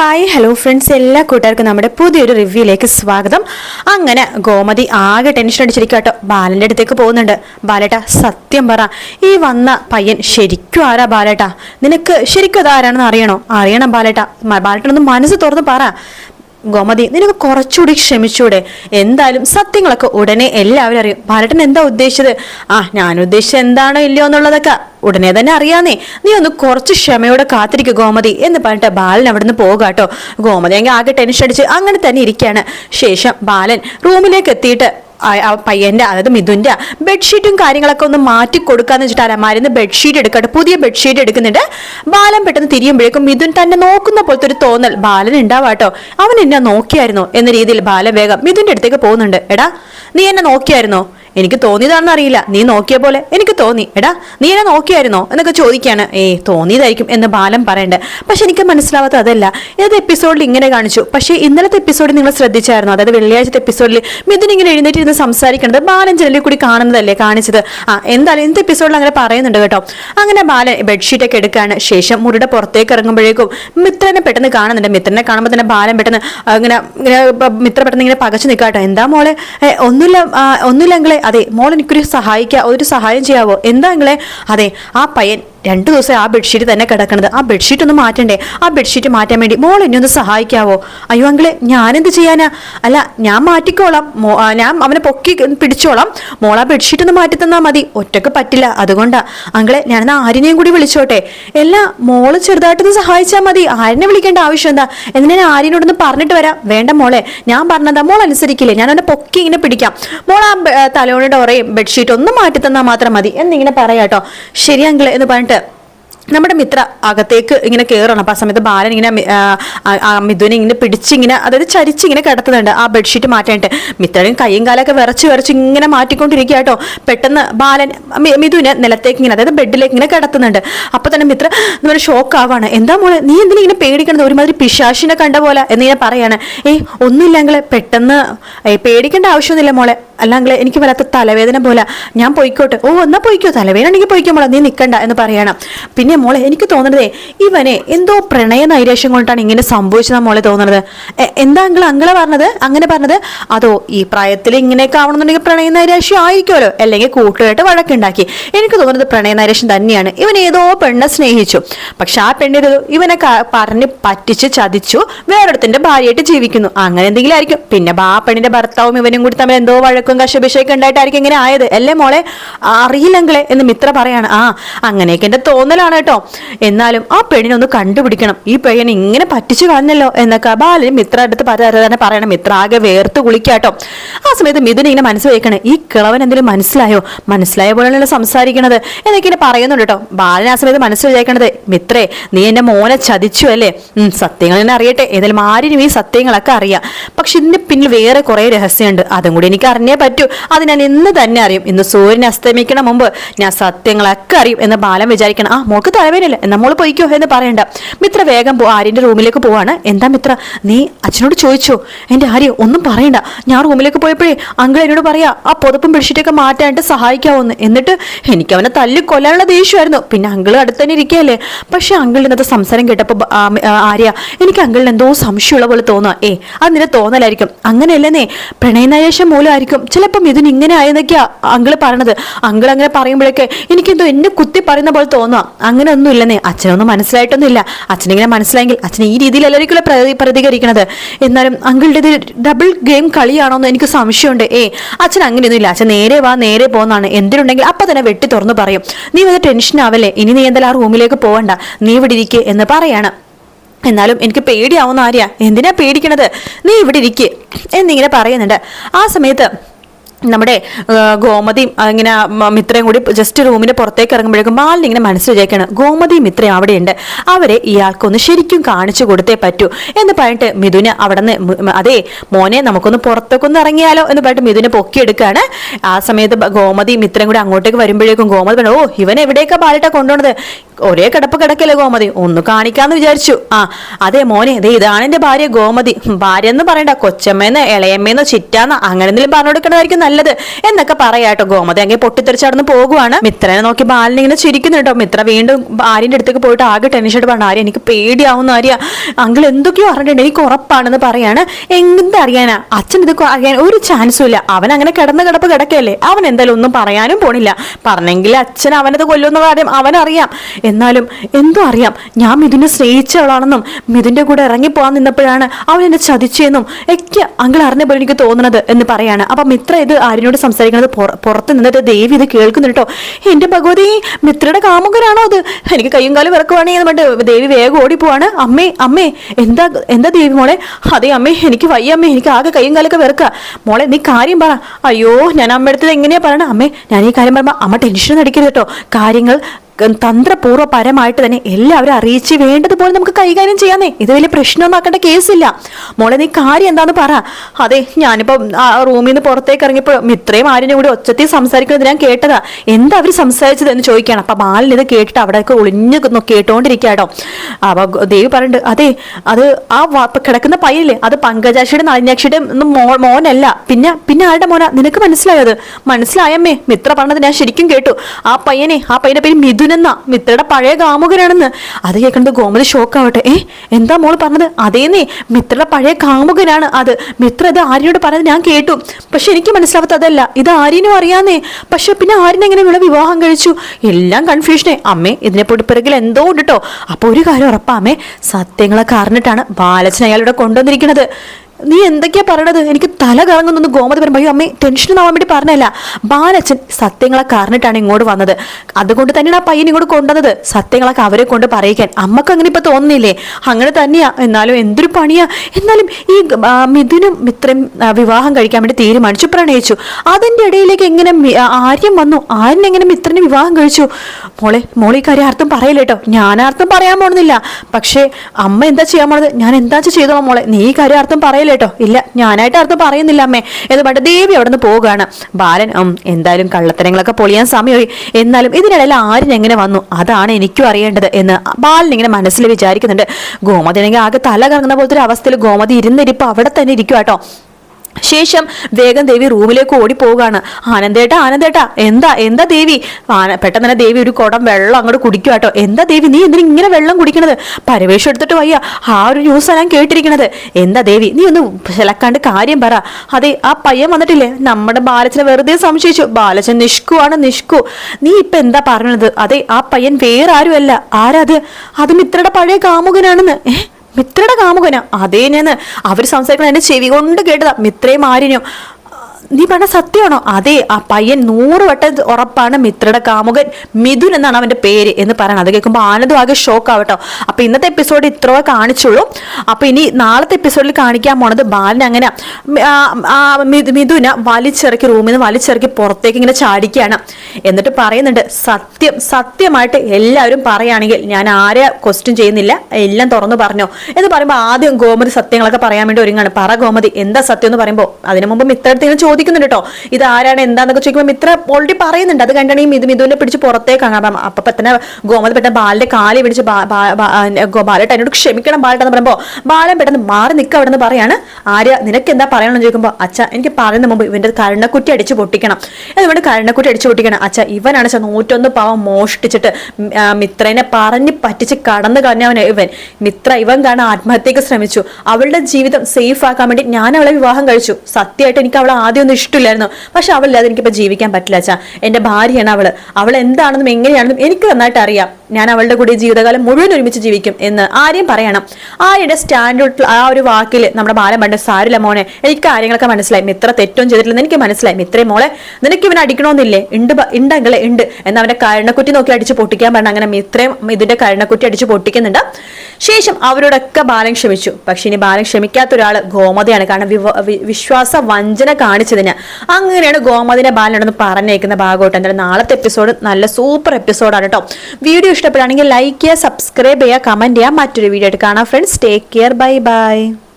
Hi hello friends എല്ലാ കൂട്ടുകാർക്കും നമ്മുടെ പുതിയൊരു റിവ്യൂയിലേക്ക് സ്വാഗതം. അങ്ങനെ ഗോമതി ആകെ ടെൻഷൻ അടിച്ചിരിക്കുക കേട്ടോ. ബാലന്റെ അടുത്തേക്ക് പോകുന്നുണ്ട്. ബാലേട്ട സത്യം പറ. ഈ വന്ന പയ്യൻ ശരിക്കും ആരാ ബാലേട്ട? നിനക്ക് ശരിക്കും അത് ആരാണെന്ന് അറിയണോ? അറിയണം ബാലേട്ട. ബാലേട്ടനൊന്ന് മനസ്സ് തുറന്ന് പറ. ഗോമതി നിനക്ക് കുറച്ചുകൂടി ക്ഷമിച്ചൂടെ. എന്തായാലും സത്യങ്ങളൊക്കെ ഉടനെ എല്ലാവരും അറിയും. ഭരട്ടൻ എന്താ ഉദ്ദേശിച്ചത്? ആ ഞാൻ ഉദ്ദേശിച്ചത് എന്താണോ ഇല്ലയോ എന്നുള്ളതൊക്കെ ഉടനെ തന്നെ അറിയാന്നേ. നീ ഒന്ന് കുറച്ച് ക്ഷമയോടെ കാത്തിരിക്കും ഗോമതി എന്ന് പറഞ്ഞിട്ട് ബാലൻ അവിടെ നിന്ന് പോകാട്ടോ ഗോമതി എങ്കിൽ ആകെ ടെൻഷൻ അടിച്ച് അങ്ങനെ തന്നെ ഇരിക്കുകയാണ്. ശേഷം ബാലൻ റൂമിലേക്ക് എത്തിയിട്ട് പയ്യന്റെ അതായത് മിഥുന്റെ ബെഡ്ഷീറ്റും കാര്യങ്ങളൊക്കെ ഒന്ന് മാറ്റി കൊടുക്കാന്ന് വെച്ചിട്ട് അലമാരിന്ന് ബെഡ്ഷീറ്റ് എടുക്കട്ടെ പുതിയ ബെഡ്ഷീറ്റ് എടുക്കുന്നുണ്ട്. ബാലൻ പെട്ടെന്ന് തിരിയുമ്പോഴേക്കും മിഥുൻ തന്നെ നോക്കുന്ന പോലത്തെ ഒരു തോന്നൽ. ബാലൻ ഉണ്ടാവാട്ടോ അവൻ എന്നെ നോക്കിയായിരുന്നു? എന്ന രീതിയിൽ ബാലൻ വേഗം മിഥുന്റെ അടുത്തേക്ക് പോകുന്നുണ്ട്. എടാ നീ എന്നെ നോക്കിയായിരുന്നോ? എനിക്ക് തോന്നിയതാണെന്ന് അറിയില്ല. നീ നോക്കിയ പോലെ. എനിക്ക് തോന്നി. എടാ നീ എന്നെ നോക്കിയായിരുന്നോ? എന്നൊക്കെ ചോദിക്കാണ്. ഏ തോന്നിയതായിരിക്കും എന്ന് ബാലൻ പറയണ്ടേ. പക്ഷെ എനിക്ക് മനസ്സിലാവാത്ത അതല്ല. ഏത് എപ്പിസോഡിൽ ഇങ്ങനെ കാണിച്ചു? പക്ഷേ ഇന്നലത്തെ എപ്പിസോഡിൽ നിങ്ങൾ ശ്രദ്ധിച്ചായിരുന്നു? അതായത് വെള്ളിയാഴ്ചത്തെ എപ്പിസോഡിൽ മിഥുൻ ഇങ്ങനെ എഴുന്നേറ്റിരുന്ന് സംസാരിക്കുന്നത് ബാലൻ ജനലിൽ കൂടി കാണുന്നതല്ലേ കാണിച്ചത്? ആ എന്തായാലും ഇന്നത്തെ എപ്പിസോഡിൽ അങ്ങനെ പറയുന്നുണ്ട് കേട്ടോ. അങ്ങനെ ബാലൻ ബെഡ്ഷീറ്റ് ഒക്കെ എടുക്കാണ്. ശേഷം മുറിയുടെ പുറത്തേക്ക് ഇറങ്ങുമ്പോഴേക്കും മിത്രനെ പെട്ടെന്ന് കാണുന്നുണ്ട്. മിത്രനെ കാണുമ്പോൾ തന്നെ ബാലൻ പെട്ടെന്ന് ഇങ്ങനെ ഇങ്ങനെ മിത്ര പെട്ടെന്ന് ഇങ്ങനെ പകച്ചു നിൽക്കാട്ടോ എന്താ മോളെ? ഒന്നുമില്ല ഒന്നുമില്ലെങ്കിൽ അതെ മോൾ എനിക്കൊരു ഒരു സഹായം ചെയ്യാവോ? എന്താ നിങ്ങളെ അതെ ആ പയ്യൻ രണ്ടു ദിവസം ആ ബെഡ്ഷീറ്റ് തന്നെ കിടക്കണത്. ആ ബെഡ്ഷീറ്റ് ഒന്ന് മാറ്റണ്ടേ? ആ ബെഡ്ഷീറ്റ് മാറ്റാൻ വേണ്ടി മോൾ എന്നെ ഒന്ന് സഹായിക്കാവോ? അയ്യോ അങ്കിളെ ഞാനെന്ത് ചെയ്യാനാ? അല്ല ഞാൻ മാറ്റിക്കോളാം. മോ- ഞാൻ അവനെ പൊക്കി പിടിച്ചോളാം. മോൾ ആ ബെഡ്ഷീറ്റ് ഒന്ന് മാറ്റി തന്നാൽ മതി. ഒറ്റയ്ക്ക് പറ്റില്ല. അതുകൊണ്ടാ. അങ്കിളെ ഞാനെന്നാ ആരിനെയും കൂടി വിളിച്ചോട്ടെ. എല്ലാ മോൾ ചെറുതായിട്ടൊന്ന് സഹായിച്ചാൽ മതി. ആരിനെ വിളിക്കേണ്ട ആവശ്യം എന്താ? എന്ന് ഞാൻ ആര്യനോടൊന്ന് പറഞ്ഞിട്ട് വരാം? വേണ്ട മോളെ. ഞാൻ പറഞ്ഞതാ മോൾ അനുസരിക്കില്ലേ? ഞാൻ അവനെ പൊക്കി ഇങ്ങനെ പിടിക്കാം. മോൾ ആ ബ- ഉറയും ബെഡ്ഷീറ്റ് ഒന്ന് മാറ്റി തന്നാൽ മാത്രം മതി. എന്നിങ്ങനെ പറയാട്ടോ. ശരി അങ്കിളെ എന്ന് പറഞ്ഞിട്ട് നമ്മുടെ മിത്ര അകത്തേക്ക് ഇങ്ങനെ കയറണം അപ്പൊ ആ സമയത്ത് ബാലൻ ഇങ്ങനെ മിഥുനെ ഇങ്ങനെ പിടിച്ചിങ്ങനെ അതായത് ചരിച്ചിങ്ങനെ കിടത്തുന്നുണ്ട് ആ ബെഡ്ഷീറ്റ് മാറ്റാനായിട്ട്. മിത്രയും കൈയും കാലൊക്കെ വിറച്ച് വിറച്ച് ഇങ്ങനെ മാറ്റിക്കൊണ്ടിരിക്കുക കേട്ടോ പെട്ടെന്ന് ബാലൻ മിഥുനെ നിലത്തേക്ക് ഇങ്ങനെ അതായത് ബെഡിലേക്ക് ഇങ്ങനെ കിടത്തുന്നുണ്ട് അപ്പൊ തന്നെ മിത്ര നമ്മുടെ ഷോക്ക് ആവാണ്. എന്താ മോളെ നീ എന്തിനാ ഇങ്ങനെ പേടിക്കണത്? ഒരുമാതിരി പിശാശിനെ കണ്ട പോലെ? എന്നിങ്ങനെ പറയാണ്. ഏയ് ഒന്നുമില്ലെങ്കിൽ പെട്ടെന്ന് പേടിക്കേണ്ട ആവശ്യമൊന്നുമില്ല മോളെ. അല്ലെങ്കിൽ എനിക്ക് വല്ലാത്ത തലവേദന പോലെ. ഞാൻ പോയിക്കോട്ടെ. ഓ എന്നാ പോയിക്കോ. തലവേദന ഉണ്ടെങ്കിൽ പോയിക്കോ മോളെ. നീ നിൽക്കണ്ട എന്ന് പറയണം. പിന്നെ മോളെ എനിക്ക് തോന്നുന്നതേ ഇവനെ എന്തോ പ്രണയ നൈരാശ്യം കൊണ്ടാണ് ഇങ്ങനെ സംഭവിച്ചത് മോളെ തോന്നുന്നത് എന്താ അങ്കിൾ അങ്കിളെ പറഞ്ഞത്? അങ്ങനെ പറഞ്ഞത് അതോ ഈ പ്രായത്തിൽ ഇങ്ങനെയൊക്കെ ആവണമെന്നുണ്ടെങ്കിൽ പ്രണയ നൈരാശ്യം ആയിരിക്കുമല്ലോ. അല്ലെങ്കിൽ കൂട്ടുകാരായിട്ട് വഴക്കുണ്ടാക്കി. എനിക്ക് തോന്നുന്നത് പ്രണയ നൈരാശ്യം തന്നെയാണ്. ഇവൻ ഏതോ പെണ്ണെ സ്നേഹിച്ചു. പക്ഷെ ആ പെണ്ണിത് ഇവനെ പറഞ്ഞ് പറ്റിച്ച് ചതിച്ചു വേറൊരുത്തിന്റെ ഭാര്യയായിട്ട് ജീവിക്കുന്നു. അങ്ങനെ എന്തെങ്കിലും ആയിരിക്കും. പിന്നെ ആ പെണ്ണിന്റെ ഭർത്താവും ഇവനും കൂടി തമ്മിൽ എന്തോ വഴക്കും കശപിശയൊക്കെ ഉണ്ടായിട്ടായിരിക്കും ഇങ്ങനെ ആയത്. അല്ലേ മോളെ? അറിയില്ലെങ്കിലേ എന്ന് മിത്ര പറയാണ്. ആ അങ്ങനെയൊക്കെ എന്റെ തോന്നലാണ് കേട്ടോ. എന്നാലും ആ പെണ്ണിനെ ഒന്ന് കണ്ടുപിടിക്കണം. ഈ പെണ്ണിനെ ഇങ്ങനെ പറ്റിച്ചു കളഞ്ഞല്ലോ എന്നൊക്കെ ബാലൻ മിത്ര അടുത്ത് തന്നെ പറയണം. മിത്ര ആകെ വേർത്ത് കുളിക്കാട്ടോ ആ സമയത്ത് മിഥുൻ ഇങ്ങനെ മനസ്സ് വയ്ക്കണേ ഈ കിളവൻ എന്തെങ്കിലും മനസ്സിലായോ? മനസ്സിലായ പോലെയാണല്ലോ സംസാരിക്കണത് എന്നൊക്കെ ഇങ്ങനെ പറയുന്നുണ്ട് കേട്ടോ. ബാലൻ ആ സമയത്ത് മനസ്സ് വിചാരിക്കണത് മിത്രേ നീ എന്റെ മോനെ ചതിച്ചു അല്ലേ? സത്യങ്ങൾ തന്നെ അറിയട്ടെ. ഏതായാലും ആരിനും ഈ സത്യങ്ങളൊക്കെ അറിയാം. പക്ഷെ ഇതിന്റെ പിന്നിൽ വേറെ കുറെ രഹസ്യമുണ്ട്. അതും കൂടി എനിക്ക് അറിഞ്ഞേ പറ്റൂ. അത് ഞാൻ ഇന്ന് തന്നെ അറിയും. ഇന്ന് സൂര്യൻ അസ്തമിക്കണ മുമ്പ് ഞാൻ സത്യങ്ങളൊക്കെ അറിയും എന്ന് ബാലം വിചാരിക്കണം. ആ മോക്ക് തലവേനല്ല നമ്മൾ പോയിക്കോ എന്ന് പറയണ്ട. മിത്ര വേഗം പോ ആര്യന്റെ റൂമിലേക്ക് പോവാണ്. എന്താ മിത്ര? നീ അച്ഛനോട് ചോദിച്ചോ? എന്റെ ആര്യ ഒന്നും പറയണ്ട. ഞാൻ റൂമിലേക്ക് പോയപ്പോഴേ അങ്കിൾ എന്നോട് പറയാ ആ പുതപ്പും ബെഡ്ഷീറ്റൊക്കെ മാറ്റാനായിട്ട് സഹായിക്കാവോന്ന്. എന്നിട്ട് എനിക്ക് അവനെ തല്ലി കൊല്ലാനുള്ള ദേഷ്യമായിരുന്നു. പിന്നെ അങ്കിൾ അടുത്ത് തന്നെ ഇരിക്കുകയല്ലേ? പക്ഷെ അങ്കിളിന്റെ ഇന്നത്തെ സംസാരം കേട്ടപ്പോ ബ- ആ, ആ, ആര്യ എനിക്ക് അങ്കിളിന് എന്തോ സംശയമുള്ള പോലെ തോന്നുക ഏ അത് നിന്റെ തോന്നലായിരിക്കും. അങ്ങനെയല്ലെന്നേ പ്രണയനാശം മൂലമായിരിക്കും. ചിലപ്പം ഇതിന് ഇങ്ങനെ ആയെന്നൊക്കെയാ അങ്കിൾ പറയണത്. അങ്കിൾ അങ്ങനെ പറയുമ്പോഴൊക്കെ എനിക്കെന്തോ എന്നെ കുത്തി പറയുന്ന പോലെ തോന്നുക അങ്ങനെ ഒന്നും ഇല്ലെന്നേ അച്ഛനൊന്നും മനസ്സിലായിട്ടൊന്നുമില്ല. അച്ഛനിങ്ങനെ മനസ്സിലായെങ്കിൽ അച്ഛൻ ഈ രീതിയിലല്ലായിരിക്കും പ്രതി പ്രതികരിക്കണത്. എന്നാലും അങ്കിളുടെ ഡബിൾ ഗെയിം കളിയാണോ എന്ന് എനിക്ക് സംശയമുണ്ട്. ഏ അച്ഛൻ അങ്ങനെയൊന്നും ഇല്ല അച്ഛൻ നേരെ വാ നേരെ പോകുന്നതാണ് എന്തിനുണ്ടെങ്കിൽ അപ്പൊ തന്നെ വെട്ടി തുറന്ന് പറയും. നീ വന്ന് ടെൻഷൻ ആവല്ലേ? ഇനി നീ എന്തായാലും ആ റൂമിലേക്ക് പോകണ്ട നീ ഇവിടെ ഇരിക്കേ എന്ന് പറയാണ്. എന്നാലും എനിക്ക് പേടിയാവുന്ന ആര്യ? എന്തിനാ പേടിക്കണത്? നീ ഇവിടെ ഇരിക്കേ എന്നിങ്ങനെ പറയുന്നുണ്ട്. ആ സമയത്ത് നമ്മുടെ ഗോമതിയും ഇങ്ങനെ മിത്രയും കൂടി ജസ്റ്റ് റൂമിന്റെ പുറത്തേക്ക് ഇറങ്ങുമ്പോഴേക്കും ബാലിന് ഇങ്ങനെ മനസ്സിൽ വിചാരിക്കണം ഗോമതിയും മിത്രയും അവിടെയുണ്ട്. അവരെ ഇയാൾക്കൊന്ന് ശരിക്കും കാണിച്ചു കൊടുത്തേ പറ്റൂ എന്ന് പറഞ്ഞിട്ട് മിഥുന് അവിടെ നിന്ന് അതേ മോനെ നമുക്കൊന്ന് പുറത്തേക്കൊന്ന് ഇറങ്ങിയാലോ എന്ന് പറഞ്ഞിട്ട് മിഥുനെ പൊക്കിയെടുക്കുകയാണ്. ആ സമയത്ത് ഗോമതി മിത്രയും കൂടി അങ്ങോട്ടേക്ക് വരുമ്പോഴേക്കും ഗോമതി പറഞ്ഞു ഓ ഇവൻ എവിടേക്കാ ബാലിട്ട കൊണ്ടുപോണത്? ഒരേ കിടപ്പ് കിടക്കല്ലേ ഗോമതി? ഒന്ന് കാണിക്കാന്ന് വിചാരിച്ചു. ആ അതെ മോനെ ദേ ഇതാണ് എന്റെ ഭാര്യ ഗോമതി. ഭാര്യ എന്ന് പറയണ്ട കൊച്ചമ്മേന്ന് ഇളയമ്മേന്നോ ചിറ്റാന്ന് അങ്ങനെ എന്തെങ്കിലും പറഞ്ഞു കൊടുക്കണതായിരിക്കും നല്ലത്. എന്നൊക്കെ പറയാട്ടോ ഗോമതി. അങ്ങനെ പൊട്ടിത്തെറിച്ചടന്ന് പോകുവാണ്. മിത്രനെ നോക്കി ബാലിനെ ഇങ്ങനെ ചിരിക്കുന്നുണ്ടോ മിത്ര വീണ്ടും ഭാര്യന്റെ അടുത്തേക്ക് പോയിട്ട് ആകെ ടെൻഷൻ പറഞ്ഞു ആര്യ എനിക്ക് പേടിയാവുന്ന ആര്യ. അങ്കിൾ എന്തൊക്കെയോ അറിഞ്ഞിട്ടുണ്ട് എനിക്ക് ഉറപ്പാണെന്ന് പറയാണ്. എന്തറിയാനാ അച്ഛൻ ഇത് അറിയാൻ ഒരു ചാൻസും ഇല്ല. അവൻ അങ്ങനെ കിടന്ന കിടപ്പ് കിടക്കല്ലേ അവൻ എന്തായാലും ഒന്നും പറയാനും പോണില്ല. പറഞ്ഞെങ്കിൽ അച്ഛൻ അവനത് കൊല്ലുന്ന കാര്യം അവനറിയാം. എന്നാലും എന്തോ അറിയാം. ഞാൻ മിഥുനെ സ്നേഹിച്ചവളാണെന്നും മിഥുന്റെ കൂടെ ഇറങ്ങിപ്പോകാൻ നിന്നപ്പോഴാണ് അവൻ എന്നെ ചതിച്ചെന്നും ഒക്കെ അങ്കിൾ അറിഞ്ഞ പോലെ എനിക്ക് തോന്നുന്നത് എന്ന് പറയാണ്. അപ്പൊ മിത്ര ഇത് ആരിനോട് സംസാരിക്കുന്നത് പുറത്ത് നിന്നിട്ട് ദേവി ഇത് കേൾക്കുന്നുണ്ട് കേട്ടോ എന്റെ ഭഗവതി മിത്രയുടെ കാമുകരാണോ അത്? എനിക്ക് കയ്യും കാലും ഇറക്കുവാണെങ്കിൽ പറഞ്ഞിട്ട് ദേവി വേഗം ഓടിപ്പോവാണ്. അമ്മേ അമ്മേ എന്താ എന്താ ദേവി മോളെ? അതെ അമ്മേ എനിക്ക് വയ്യ അമ്മേ എനിക്ക് ആകെ കയ്യും കാലൊക്കെ വെറുക്ക. മോളെ നീ കാര്യം പറ. അയ്യോ ഞാൻ അമ്മ എടുത്തത് എങ്ങനെയാ പറയണ? അമ്മേ ഞാൻ ഈ കാര്യം പറയുമ്പോ അമ്മ ടെൻഷൻ അടിക്കരുത് കേട്ടോ കാര്യങ്ങൾ തന്ത്രപൂർവപരമായിട്ട് തന്നെ എല്ലാവരും അറിയിച്ച് വേണ്ടതുപോലെ നമുക്ക് കൈകാര്യം ചെയ്യാന്നേ. ഇത് വലിയ പ്രശ്നമൊന്നും ആക്കേണ്ട കേസില്ല. മോളെ നീ കാര്യം എന്താന്ന് പറ. അതെ ഞാനിപ്പോ ആ റൂമിൽ നിന്ന് പുറത്തേക്ക് ഇറങ്ങിയപ്പോ ഇത്രയും ആരും കൂടി ഒച്ചത്തിൽ സംസാരിക്കുന്നത് ഞാൻ കേട്ടതാ. എന്താ അവർ സംസാരിച്ചത് എന്ന് ചോദിക്കുകയാണ്. അപ്പൊ ബാലൻ ഇത് കേട്ടിട്ട് അവിടെയൊക്കെ ഒളിഞ്ഞു കേട്ടോണ്ടിരിക്കാട്ടോ അപ്പൊ ദേവി പറഞ്ഞു അതെ അത് ആ കിടക്കുന്ന പയ്യല്ലേ അത് പങ്കജാക്ഷിയുടെ നളിനാക്ഷിയുടെ മോനല്ല. പിന്നെ പിന്നെ ആരുടെ മോനാ? നിനക്ക് മനസ്സിലായത് മനസ്സിലായമ്മേ മിത്ര പറഞ്ഞത് ഞാൻ ശരിക്കും കേട്ടു. ആ പയ്യനെ ആ പയ്യന്റെ പേര് മിഥുൻ എന്നാ മിത്രയുടെ പഴയ കാമുകനാണെന്ന്. അത് കേൾക്കുന്നത് ഗോമതി ഷോക്ക് ആവട്ടെ. ഏ എന്താ മോൾ പറഞ്ഞത്? അതേന്നേ മിത്രയുടെ പഴയ കാമുകനാണ് അത്. മിത്ര ഇത് ആര്യനോട് പറഞ്ഞത് ഞാൻ കേട്ടു. പക്ഷെ എനിക്ക് മനസ്സിലാവാത്ത അതല്ല ഇത് ആര്യനും അറിയാന്നേ. പക്ഷെ പിന്നെ ആര്യനെങ്ങനെ ഇവിടെ വിവാഹം കഴിച്ചു? എല്ലാം കൺഫ്യൂഷനെ അമ്മേ ഇതിനെ പൊടിപ്പിറകിൽ എന്തോ ഉണ്ട് കേട്ടോ അപ്പൊ ഒരു കാര്യം ഉറപ്പാമേ സത്യങ്ങളൊക്കെ അറിഞ്ഞിട്ടാണ് ബാലച്ചൻ അയാളിവിടെ കൊണ്ടുവന്നിരിക്കുന്നത്. നീ എന്തൊക്കെയാ പറയണത്? എനിക്ക് തല കറങ്ങുന്നു ഗോമതി പറയുമ്പോൾ അയ്യോ അമ്മേ ടെൻഷൻ ആവാൻ വേണ്ടി പറഞ്ഞല്ല ബാലച്ചൻ സത്യങ്ങളെ കാരണിട്ടാണ് ഇങ്ങോട്ട് വന്നത്. അതുകൊണ്ട് തന്നെയാണ് ആ പയ്യൻ ഇങ്ങോട്ട് കൊണ്ടുവന്നത്. സത്യങ്ങളൊക്കെ അവരെ കൊണ്ട് പറയിക്കാൻ. അമ്മയ്ക്ക് അങ്ങനെ ഇപ്പൊ തോന്നുന്നില്ലേ? അങ്ങനെ തന്നെയാ. എന്നാലും എന്തൊരു പണിയാ. എന്നാലും ഈ മിഥുനും മിത്രയും വിവാഹം കഴിക്കാൻ വേണ്ടി തീരുമാനിച്ചു. പ്രണയിച്ചു. അതിന്റെ ഇടയിലേക്ക് എങ്ങനെ ആര്യം വന്നു? ആര്യൻ എങ്ങനെ മിത്രനെ വിവാഹം കഴിച്ചു? മോളെ മോളെ കാര്യം ആർത്തും പറയില്ല കേട്ടോ. ഞാൻ ആർത്തും പറയാൻ പോണെന്നില്ല. പക്ഷേ അമ്മ എന്താ ചെയ്യാൻ പോണത്? ഞാൻ എന്താ ചെയ്തോളാം മോളെ? നീ ഈ കാര്യം ആർത്തും പറയില്ല? കേട്ടോ. ഇല്ല ഞാനായിട്ട് അർത്ഥം പറയുന്നില്ല അമ്മേ. എന്ന് പണ്ട് ദേവി അവിടെ നിന്ന് പോവുകയാണ് ബാലൻ എന്തായാലും കള്ളത്തരങ്ങളൊക്കെ പൊളിയാൻ സമയമായി. എന്നാലും ഇതിനിടയിൽ ആരും എങ്ങനെ വന്നു? അതാണ് എനിക്കും അറിയേണ്ടത് എന്ന് ബാലൻ ഇങ്ങനെ മനസ്സിൽ വിചാരിക്കുന്നുണ്ട്. ഗോമതി ആകെ തല കറങ്ങുന്ന പോലത്തെ ഒരു അവസ്ഥയിൽ ഗോമതി ഇരുന്നിരിപ്പ് അവിടെ തന്നെ ഇരിക്കുക കേട്ടോ ശേഷം വേഗം ദേവി റൂമിലേക്ക് ഓടി പോവുകയാണ് ആനന്ദേട്ട ആനന്ദേട്ടാ എന്താ എന്താ ദേവി? പെട്ടെന്ന് തന്നെ ദേവി ഒരു കുടം വെള്ളം അങ്ങോട്ട് കുടിക്കുക കേട്ടോ എന്താ ദേവി നീ എന്തിനു ഇങ്ങനെ വെള്ളം കുടിക്കണത്? പരവേഷം എടുത്തിട്ട് വയ്യ. ആ ഒരു ന്യൂസാണ് ഞാൻ കേട്ടിരിക്കണത്. എന്താ ദേവി നീ ഒന്ന് ചിലക്കാണ്ട് കാര്യം പറ. അതെ ആ പയ്യൻ വന്നിട്ടില്ലേ? നമ്മുടെ ബാലച്ചനെ വെറുതെ സംശയിച്ചു. ബാലച്ചൻ ആണ് നിഷ്കു. നീ ഇപ്പൊ എന്താ പറഞ്ഞത്? അതെ ആ പയ്യൻ വേറെ ആരുമല്ല. ആരാത് അത്? മിത്രയുടെ പഴയ കാമുകനാണെന്ന്. ഏഹ് മിത്രയുടെ കാമുകന. അതേ ഞാൻ അവർ സംസാരിക്കണം എന്റെ ചെവി കൊണ്ട് കേട്ടതാ. മിത്രയും ആര്യനും. നീ പറഞ്ഞ സത്യമാണോ? അതെ ആ പയ്യൻ നൂറ് വട്ടം ഉറപ്പാണ് മിത്രയുടെ കാമുകൻ മിഥുൻ എന്നാണ് അവന്റെ പേര് എന്ന് പറയണം അത് കേൾക്കുമ്പോൾ ആനന്ദം ആകെ ഷോക്ക് ആവട്ടോ. അപ്പൊ ഇന്നത്തെ എപ്പിസോഡ് ഇത്ര കാണിച്ചുള്ളൂ. അപ്പൊ ഇനി നാളത്തെ എപ്പിസോഡിൽ കാണിക്കാൻ പോണത് ബാലൻ അങ്ങനെ. മിഥുന വലിച്ചിറക്കി റൂമിൽ നിന്ന് വലിച്ചിറക്കി പുറത്തേക്ക് ഇങ്ങനെ ചാടിക്കുകയാണ് എന്നിട്ട് പറയുന്നുണ്ട് സത്യം സത്യമായിട്ട് എല്ലാവരും പറയുകയാണെങ്കിൽ ഞാൻ ആരെ ക്വസ്റ്റ്യൻ ചെയ്യുന്നില്ല. എല്ലാം തുറന്നു പറഞ്ഞോ. എന്ന് പറയുമ്പോൾ ആദ്യം ഗോമതി സത്യങ്ങളൊക്കെ പറയാൻ വേണ്ടി ഒരുങ്ങാണ്. പറ ഗോമതി എന്താ സത്യം എന്ന് പറയുമ്പോൾ അതിനു മുമ്പ് മിത്രടുത്ത് ഇങ്ങനെ ചോദിക്കുന്നുണ്ട് കേട്ടോ ഇത് ആരാണ്? എന്താന്നൊക്കെ ചോദിക്കുമ്പോൾ മിത്ര ഓൾറെഡി പറയുന്നുണ്ട്. അത് കണ്ടാണ് ഈ മിഥു മിഥുവിനെ പിടിച്ച് പുറത്തേക്കാണ് അപ്പം അപ്പൊ തന്നെ ഗോമതി പെട്ടെന്ന് ബാലിന്റെ കാലി പിടിച്ച് ബാലേട്ട എന്നോട് ക്ഷമിക്കണം ബാലേട്ട എന്ന് പറയുമ്പോൾ ബാലൻ പെട്ടെന്ന് മാറി നിൽക്കുക അവിടെ നിന്ന് പറയാണ് ആര്യ നിനക്ക് എന്താ പറയണമെന്ന് ചോദിക്കുമ്പോൾ അച്ഛ എനിക്ക് പറയുന്ന മുമ്പ് ഇവന്റെ കരുണക്കുറ്റി അടിച്ച് പൊട്ടിക്കണം. അതുകൊണ്ട് കരുണക്കുറ്റി അടിച്ച് പൊട്ടിക്കണം. അച്ഛ ഇവനാണ് അച്ഛ നൂറ്റൊന്ന് പാവം മോഷ്ടിച്ചിട്ട് മിത്രനെ പറഞ്ഞ് പറ്റിച്ച് കടന്നു കളഞ്ഞവൻ ഇവൻ. മിത്ര ഇവൻ കാരണം ആത്മഹത്യക്ക് ശ്രമിച്ചു. അവളുടെ ജീവിതം സേഫ് ആക്കാൻ വേണ്ടി ഞാൻ അവളെ വിവാഹം കഴിച്ചു. സത്യമായിട്ട് എനിക്ക് അവളെ ആദ്യം ഒന്നും ഇഷ്ടമില്ലായിരുന്നു. പക്ഷെ അവളില്ലാതെ എനിക്കിപ്പോൾ ജീവിക്കാൻ പറ്റില്ല അച്ഛാ. എന്റെ ഭാര്യയാണ് അവൾ അവൾ എന്താണെന്നും എങ്ങനെയാണെന്നും എനിക്ക് നന്നായിട്ട് അറിയാം. ഞാൻ അവളുടെ കൂടെ ജീവിതകാലം മുഴുവൻ ഒരുമിച്ച് ജീവിക്കും എന്ന് ആരെയും പറയണം. ആരുടെ സ്റ്റാൻഡേർഡ് ആ ഒരു വാക്കിൽ നമ്മുടെ ബാലം പണ്ട് സാരില്ല മോനെ എനിക്ക് കാര്യങ്ങളൊക്കെ മനസ്സിലായി. മിത്ര തെറ്റൊന്നും ചെയ്തിട്ടില്ലെന്ന് എനിക്ക് മനസ്സിലായി. മിത്രേ മോളെ നിനക്ക് ഇവനെ അടിക്കണമെന്നില്ലേ ഉണ്ട് ഉണ്ടെങ്കിലേ ഉണ്ട്. എന്ന് അവന്റെ കരുണക്കുറ്റി നോക്കി അടിച്ച് പൊട്ടിക്കാൻ പറഞ്ഞ അങ്ങനെ മിത്രയും ഇതിന്റെ കരുണക്കുറ്റി അടിച്ച് പൊട്ടിക്കുന്നുണ്ട്. ശേഷം അവരോടൊക്കെ ബാലൻ ക്ഷമിച്ചു. പക്ഷെ ഇനി ബാലൻ ക്ഷമിക്കാത്ത ഒരാൾ ഗോമതയാണ്. കാരണം വിശ്വാസ വഞ്ചന കാണിച്ചതിന് അങ്ങനെയാണ് ഗോമതിനെ ബാലനോടൊന്ന് പറഞ്ഞേക്കുന്ന ഭാഗമായിട്ട്. എന്തായാലും നാളത്തെ എപ്പിസോഡ് നല്ല സൂപ്പർ എപ്പിസോഡാണ് കേട്ടോ. വീഡിയോ ഇഷ്ടപ്പെടുകയാണെങ്കിൽ ലൈക്ക് ചെയ്യുക സബ്സ്ക്രൈബ് ചെയ്യുക കമന്റ് ചെയ്യുക. മറ്റൊരു വീഡിയോ ആയിട്ട് കാണാം. Friends take care bye bye.